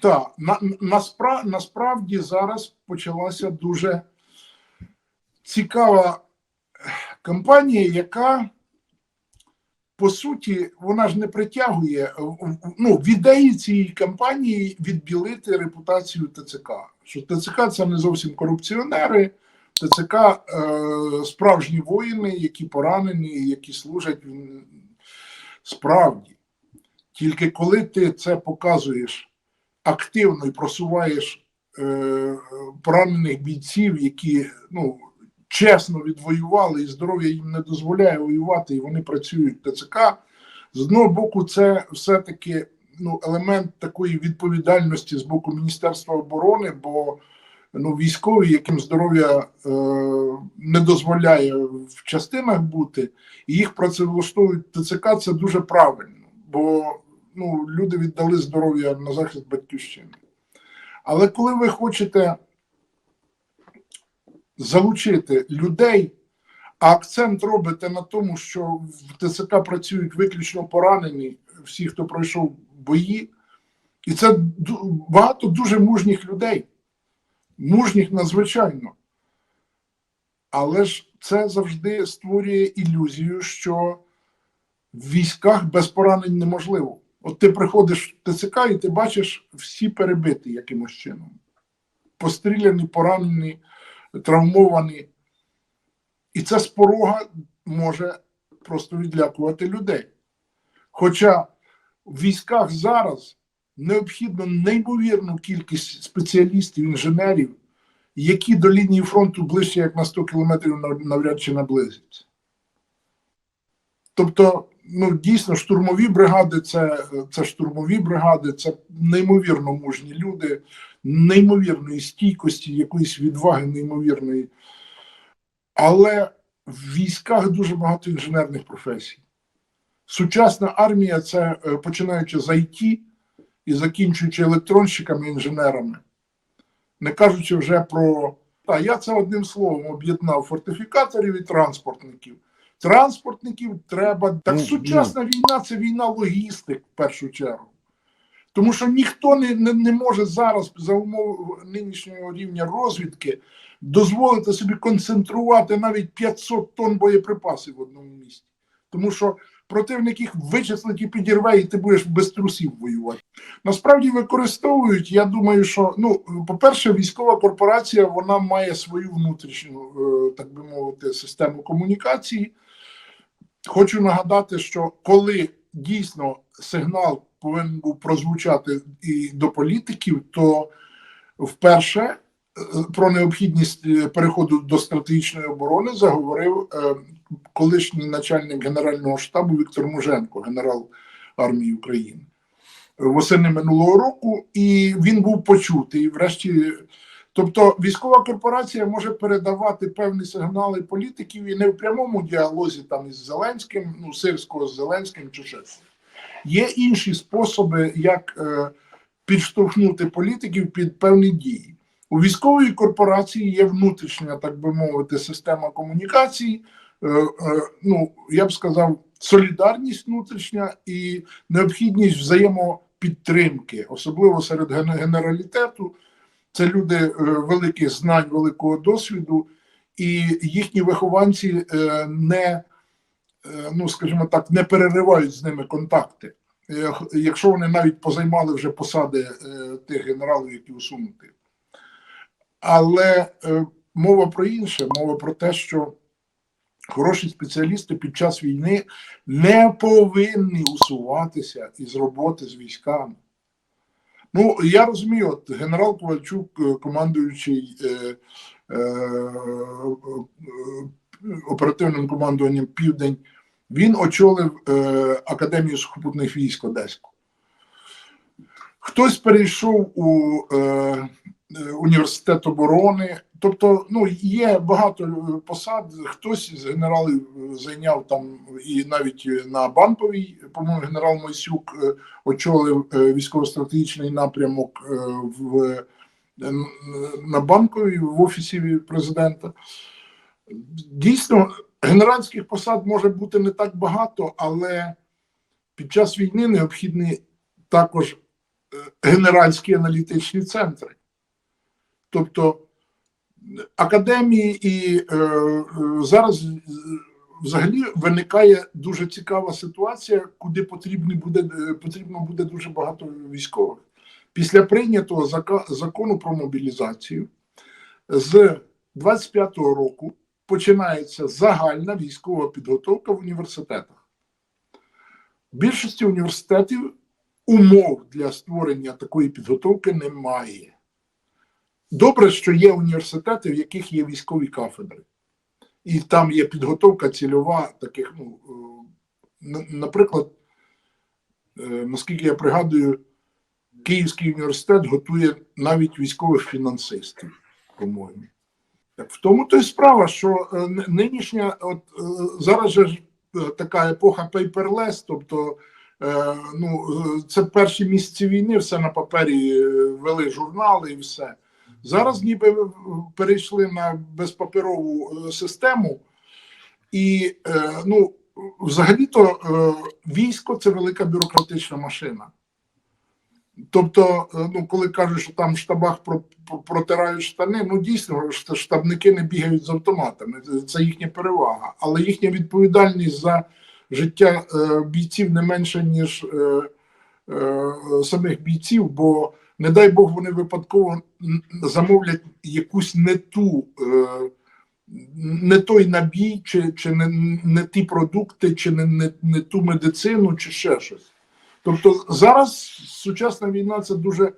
Так, на, наспра, насправді зараз почалася дуже цікава кампанія, яка по суті вона ж не притягує ну, в ідеї цієї кампанії відбілити репутацію ТЦК. Що ТЦК це не зовсім корупціонери, ТЦК е, справжні воїни, які поранені, які служать справді. Тільки коли ти це показуєш активно і просуваєш е, поранених бійців, які ну, чесно відвоювали, і здоров'я їм не дозволяє воювати, і вони працюють ТЦК. З одного боку, це все-таки ну, елемент такої відповідальності з боку Міністерства оборони, бо ну, військові, яким здоров'я е, не дозволяє в частинах бути, і їх працевлаштовують ТЦК, це дуже правильно. Бо ну, люди віддали здоров'я на захист батьківщини. Але коли ви хочете залучити людей, а акцент робите на тому, що в ТЦК працюють виключно поранені, всі, хто пройшов бої, і це багато дуже мужніх людей, мужніх надзвичайно. Але ж це завжди створює ілюзію, що в військах без поранень неможливо. От ти приходиш в ТЦК і ти бачиш всі перебиті якимось чином. Постріляні, поранені, травмовані. І це з порога може просто відлякувати людей. Хоча в військах зараз необхідно неймовірну кількість спеціалістів, інженерів, які до лінії фронту ближче як на 100 кілометрів навряд чи наблизяться. Тобто, ну дійсно, штурмові бригади це, це штурмові бригади, це неймовірно мужні люди, неймовірної стійкості, якоїсь відваги неймовірної. Але в військах дуже багато інженерних професій. Сучасна армія це е, починаючи з IT і закінчуючи електронщиками інженерами, не кажучи вже про. Та я це одним словом об'єднав фортифікаторів і транспортників. Транспортників треба. Так Ну, сучасна війна це війна логістик в першу чергу. Тому що ніхто не, не, не може зараз за умов нинішнього рівня розвідки дозволити собі концентрувати навіть 500 тонн боєприпасів в одному місці. Тому що противник їх вичислить і підірве, і ти будеш без трусів воювати. Насправді використовують. Я думаю, що ну, по-перше, військова корпорація вона має свою внутрішню, е, так би мовити, систему комунікації. Хочу нагадати, що коли дійсно сигнал повинен був прозвучати і до політиків, то вперше е, про необхідність е, переходу до стратегічної оборони заговорив е, колишній начальник Генерального штабу Віктор Муженко, генерал армії України. Восени минулого року, і він був почутий. Врешті, тобто, військова корпорація може передавати певні сигнали політиків і не в прямому діалозі там із Зеленським, ну Сирського з Зеленським чи щось. Є інші способи, як е, підштовхнути політиків під певні дії. У військовій корпорації є внутрішня, так би мовити, система комунікації. Е, е, ну, я б сказав, солідарність внутрішня і необхідність взаємопідтримки, особливо серед генералітету. Це люди е, великих знань, великого досвіду, і їхні вихованці е, не, е, ну скажімо так, не переривають з ними контакти. Якщо вони навіть позаймали вже посади тих генералів, які усунуті. Але мова про інше, мова про те, що хороші спеціалісти під час війни не повинні усуватися із роботи з військами. Ну, я розумію, от генерал Ковальчук, е, командуючий е, е, е, оперативним командуванням Південь, він очолив е, Академію сухопутних військ Одеську. Хтось перейшов у е, університет оборони. Тобто, ну є багато е, посад. Хтось з генералів е, зайняв там і навіть е, на банковій, по-моєму, генерал Мойсюк е, очолив е, військово-стратегічний напрямок е, в е, на банковій в офісі президента. Дійсно, генеральських посад може бути не так багато, але під час війни необхідні також генеральські аналітичні центри. Тобто академії і е, е, зараз е, взагалі виникає дуже цікава ситуація, куди потрібні буде, е, потрібно буде дуже багато військових. Після прийнятого закону про мобілізацію з 25-го року починається загальна військова підготовка в університетах. В більшості університетів умов для створення такої підготовки немає. Добре, що є університети, в яких є військові кафедри, і там є підготовка цільова таких, ну, е, наприклад, е, наскільки я пригадую, Київський університет готує навіть військових фінансистів, по-моєму. В тому то й справа, що е, нинішня, от зараз же така епоха paperless, тобто ну, це перші місяці війни, все на папері вели журнали і все. Зараз ніби перейшли на безпаперову е, систему, і е, ну, взагалі-то е, військо це велика бюрократична машина. Тобто, ну, коли кажуть, що там в штабах про- про- протирають штани, ну дійсно штабники не бігають з автоматами, це- їхня перевага. Але їхня відповідальність за життя бійців не менша, ніж самих бійців, бо не дай Бог вони випадково замовлять якусь не ту. Е, не той набій, чи, чи не, не ті продукти, чи не, не, не ту медицину, чи ще щось. Тобто зараз сучасна війна це дуже,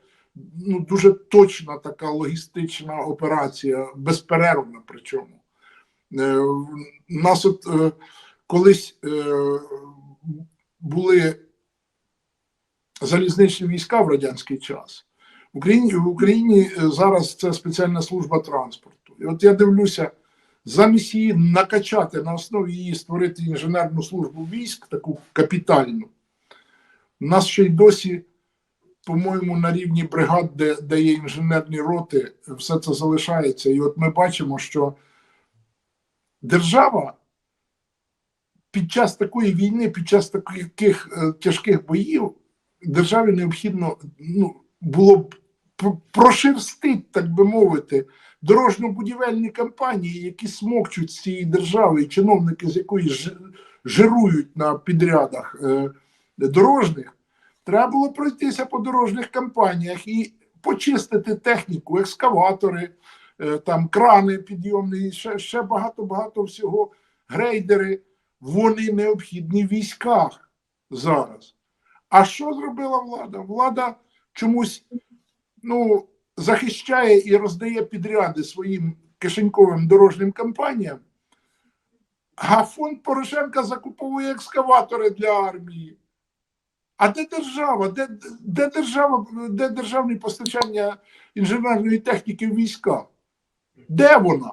ну, дуже точна така логістична операція, безперервна причому. Е, нас от е, колись були залізничні війська в радянський час. В Україні, в Україні е, зараз це спеціальна служба транспорту. І от я дивлюся, замість її накачати на основі її створити інженерну службу військ, таку капітальну. У нас ще й досі, по-моєму, на рівні бригад, де, де є інженерні роти, все це залишається. І от ми бачимо, що держава під час такої війни, під час таких е, тяжких боїв, державі необхідно ну, було б пр- прошерстить, так би мовити, дорожньо-будівельні компанії, які смокчуть з цієї держави, і чиновники, з якої жирують на підрядах е, дорожніх, треба було пройтися по дорожніх компаніях і почистити техніку, екскаватори, е, там крани підйомні, ще, ще багато-багато всього, грейдери. Вони необхідні в військах зараз. А що зробила влада? Влада чомусь ну, захищає і роздає підряди своїм кишеньковим дорожнім компаніям, а фонд Порошенка закуповує екскаватори для армії. А де держава? Де, де держава, де державне постачання інженерної техніки війська? Де вона?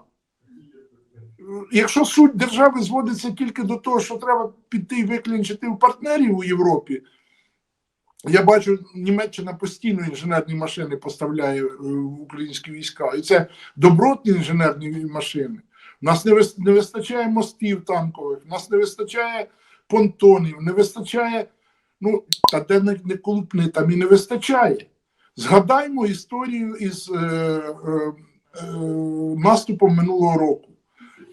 Якщо суть держави зводиться тільки до того, що треба піти і виклінчити в партнерів у Європі, я бачу, Німеччина постійно інженерні машини поставляє е, в українські війська. І це добротні інженерні машини. У нас не вистачає мостів танкових, у нас не вистачає понтонів, не вистачає. Ну, та де не, не колупни, там і не вистачає. Згадаймо історію із е, е, е, наступом минулого року.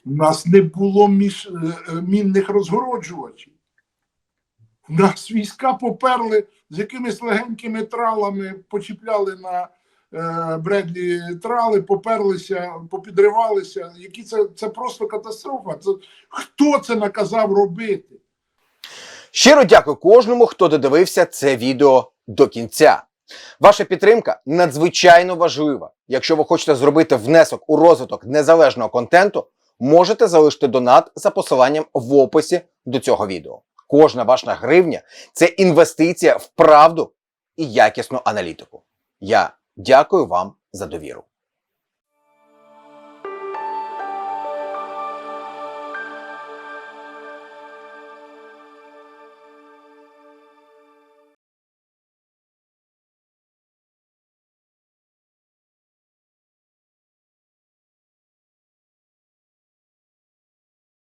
У нас не було між, е, е, мінних розгороджувачів. Нас війська поперли з якимись легенькими тралами, почіпляли на е, Бредлі трали, поперлися, попідривалися. Які це, це просто катастрофа. Це, хто це наказав робити? Щиро дякую кожному, хто додивився це відео до кінця. Ваша підтримка надзвичайно важлива. Якщо ви хочете зробити внесок у розвиток незалежного контенту, можете залишити донат за посиланням в описі до цього відео. Кожна ваша гривня це інвестиція в правду і якісну аналітику. Я дякую вам за довіру.